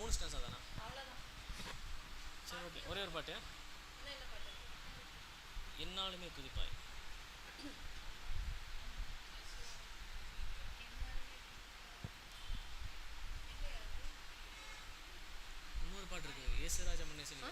மூணு ஸ்டென்ஸா தானா சரி ஓகே ஒரே ஒரு பாட்டு. என்னாலுமே புதுப்பாய் இன்னொரு பாட்டு இருக்கு. ஏசுராஜ மன்னேசன்